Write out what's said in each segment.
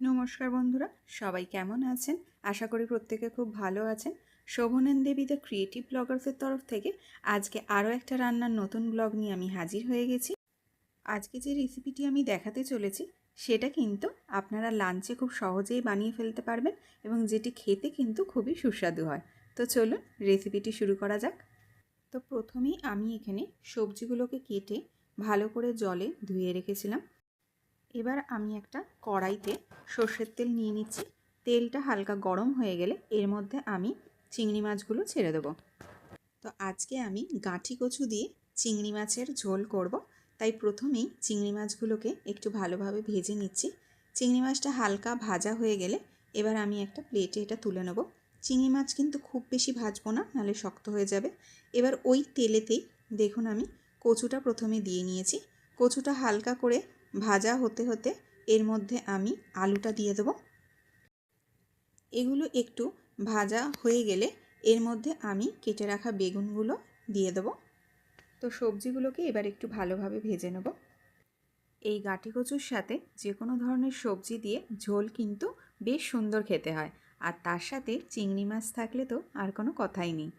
নমস্কার বন্ধুরা, সবাই কেমন আছেন? আশা করি প্রত্যেকে খুব ভালো আছেন। শোভনেন দেবী দ্য ক্রিয়েটিভ ব্লগার্সের তরফ থেকে আজকে আরও একটা রান্নার নতুন ব্লগ নিয়ে আমি হাজির হয়ে গেছি। আজকে যে রেসিপিটি আমি দেখাতে চলেছি, সেটা কিন্তু আপনারা লাঞ্চে খুব সহজেই বানিয়ে ফেলতে পারবেন এবং যেটি খেতে কিন্তু খুবই সুস্বাদু হয়। তো চলুন রেসিপিটি শুরু করা যাক। তো প্রথমেই আমি এখানে সবজিগুলোকে কেটে ভালো করে জলে ধুয়ে রেখেছিলাম। এবার আমি একটা কড়াইতে সর্ষের তেল নিয়ে নিচ্ছি। তেলটা হালকা গরম হয়ে গেলে এর মধ্যে আমি চিংড়ি মাছগুলো ছেড়ে দেবো। তো আজকে আমি গাঁঠি কচু দিয়ে চিংড়ি মাছের ঝোল করব। তাই প্রথমেই চিংড়ি মাছগুলোকে একটু ভালোভাবে ভেজে নিচ্ছি। চিংড়ি মাছটা হালকা ভাজা হয়ে গেলে এবার আমি একটা প্লেটে এটা তুলে নেব। চিংড়ি মাছ কিন্তু খুব বেশি ভাজবো না নাহলে শক্ত হয়ে যাবে। এবার ওই তেলেতেই দেখুন আমি কচুটা প্রথমে দিয়ে নিয়েছি। কচুটা হালকা করে ভাজা হতে হতে এর মধ্যে আমি আলুটা দিয়ে দেবো। এগুলো একটু ভাজা হয়ে গেলে এর মধ্যে আমি কেটে রাখা বেগুনগুলো দিয়ে দেবো। তো সবজিগুলোকে এবার একটু ভালোভাবে ভেজে নেব। এই গাঁটি কচুর সাথে যে কোনো ধরনের সবজি দিয়ে ঝোল কিন্তু বেশ সুন্দর খেতে হয়। আর তার সাথে চিংড়ি মাছ থাকলে তো আর কোনো কথাই নেই।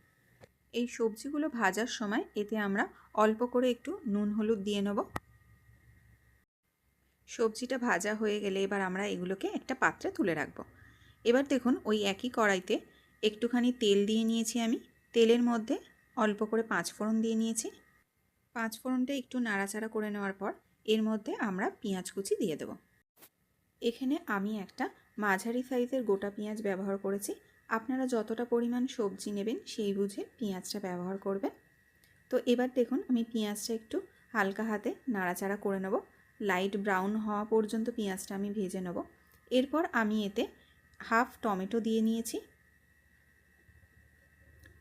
এই সবজিগুলো ভাজার সময় এতে আমরা অল্প করে একটু নুন, হলুদ দিয়ে নেব। সবজিটা ভাজা হয়ে গেলে এবার আমরা এগুলোকে একটা পাত্রে তুলে রাখব। এবার দেখুন ওই একই কড়াইতে একটুখানি তেল দিয়ে নিয়েছি আমি। তেলের মধ্যে অল্প করে পাঁচ ফোড়ন দিয়ে নিয়েছি। পাঁচ ফোড়নটা একটু নাড়াচাড়া করে নেওয়ার পর এর মধ্যে আমরা পেঁয়াজ কুচি দিয়ে দেব। এখানে আমি একটা মাঝারি সাইজের গোটা পেঁয়াজ ব্যবহার করেছি। আপনারা যতটা পরিমাণ সবজি নেবেন সেই বুঝে পেঁয়াজটা ব্যবহার করবেন। তো এবার দেখুন আমি পেঁয়াজটা একটু হালকা হাতে নাড়াচাড়া করে নেব। লাইট ব্রাউন হওয়া পর্যন্ত পেঁয়াজটা আমি ভেজে নেব। এরপর আমি এতে হাফ টমেটো দিয়ে নিয়েছি।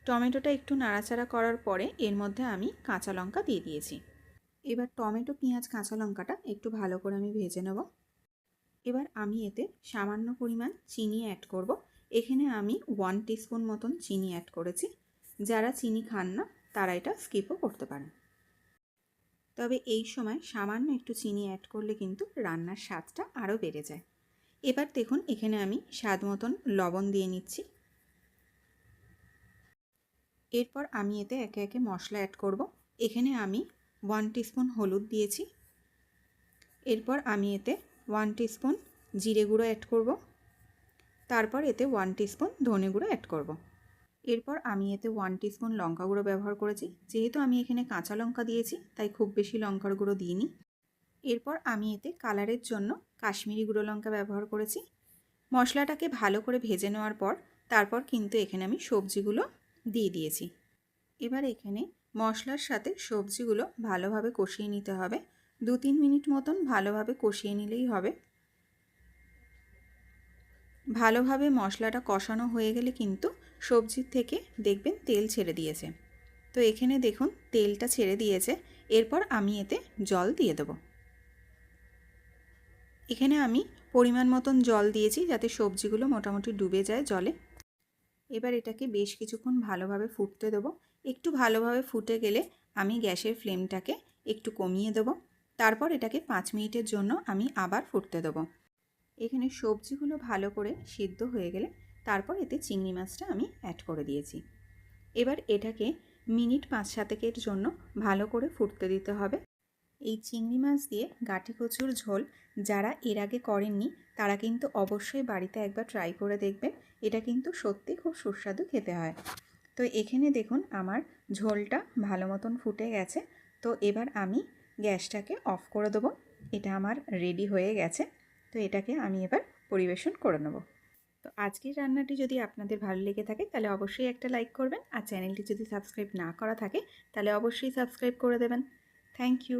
টমেটোটা একটু নাড়াচাড়া করার পরে এর মধ্যে আমি কাঁচা লঙ্কা দিয়ে দিয়েছি। এবার টমেটো, পেঁয়াজ, কাঁচা লঙ্কাটা একটু ভালো করে আমি ভেজে নেব। এবার আমি এতে সামান্য পরিমাণ চিনি অ্যাড করব। এখানে আমি ওয়ান টিস্পুন মতন চিনি অ্যাড করেছি। যারা চিনি খান না, তারা এটা স্কিপও করতে পারেন। তবে এই সময় সামান্য একটু চিনি অ্যাড করলে কিন্তু রান্নার স্বাদটা আরও বেড়ে যায়। এবার দেখুন, এখানে আমি স্বাদ মতন লবণ দিয়ে নিচ্ছি। এরপর আমি এতে একে একে মশলা অ্যাড করব। এখানে আমি ওয়ান টিস্পুন হলুদ দিয়েছি। এরপর আমি এতে ওয়ান টিস্পুন জিরে গুঁড়ো অ্যাড করব। তারপর এতে ওয়ান টিস্পুন ধনে গুঁড়ো অ্যাড করব। এরপর আমি এতে ওয়ান টিস্পুন লঙ্কা গুঁড়ো ব্যবহার করেছি। যেহেতু আমি এখানে কাঁচা লঙ্কা দিয়েছি, তাই খুব বেশি লঙ্কার গুঁড়ো দিইনি। এরপর আমি এতে কালারের জন্য কাশ্মীরি গুঁড়ো লঙ্কা ব্যবহার করেছি। মশলাটাকে ভালো করে ভেজে নেওয়ার পর, তারপর কিন্তু এখানে আমি সবজিগুলো দিয়ে দিয়েছি। এবার এখানে মশলার সাথে সবজিগুলো ভালোভাবে কষিয়ে নিতে হবে। দু তিন মিনিট মতন ভালোভাবে কষিয়ে নিলেই হবে। ভালোভাবে মশলাটা কষানো হয়ে গেলে কিন্তু সবজির থেকে দেখবেন তেল ছেড়ে দিয়েছে। তো এখানে দেখুন, তেলটা ছেড়ে দিয়েছে। এরপর আমি এতে জল দিয়ে দেবো। এখানে আমি পরিমাণ মতন জল দিয়েছি যাতে সবজিগুলো মোটামুটি ডুবে যায় জলে। এবার এটাকে বেশ কিছুক্ষণ ভালোভাবে ফুটতে দেবো। একটু ভালোভাবে ফুটে গেলে আমি গ্যাসের ফ্লেমটাকে একটু কমিয়ে দেবো। তারপর এটাকে পাঁচ মিনিটের জন্য আমি আবার ফুটতে দেবো। এখানে সবজিগুলো ভালো করে সিদ্ধ হয়ে গেলে তারপর এতে চিংড়ি মাছটা আমি অ্যাড করে দিয়েছি। এবার এটাকে মিনিট পাঁচ সাতেকের জন্য ভালো করে ফুটতে দিতে হবে। এই চিংড়ি মাছ দিয়ে গাঠি কচুর ঝোল যারা এর আগে করেননি, তারা কিন্তু অবশ্যই বাড়িতে একবার ট্রাই করে দেখবেন। এটা কিন্তু সত্যি খুব সুস্বাদু খেতে হয়। তো এখানে দেখুন আমার ঝোলটা ভালো মতন ফুটে গেছে। তো এবার আমি গ্যাসটাকে অফ করে দেবো। এটা আমার রেডি হয়ে গেছে। তো এটাকে আমি এবার পরিবেশন করে নেব। তো আজকের রান্নাটি যদি আপনাদের ভালো লেগে থাকে, তাহলে অবশ্যই একটা লাইক করবেন। আর চ্যানেলটি যদি সাবস্ক্রাইব না করা থাকে, তাহলে অবশ্যই সাবস্ক্রাইব করে দেবেন। Thank you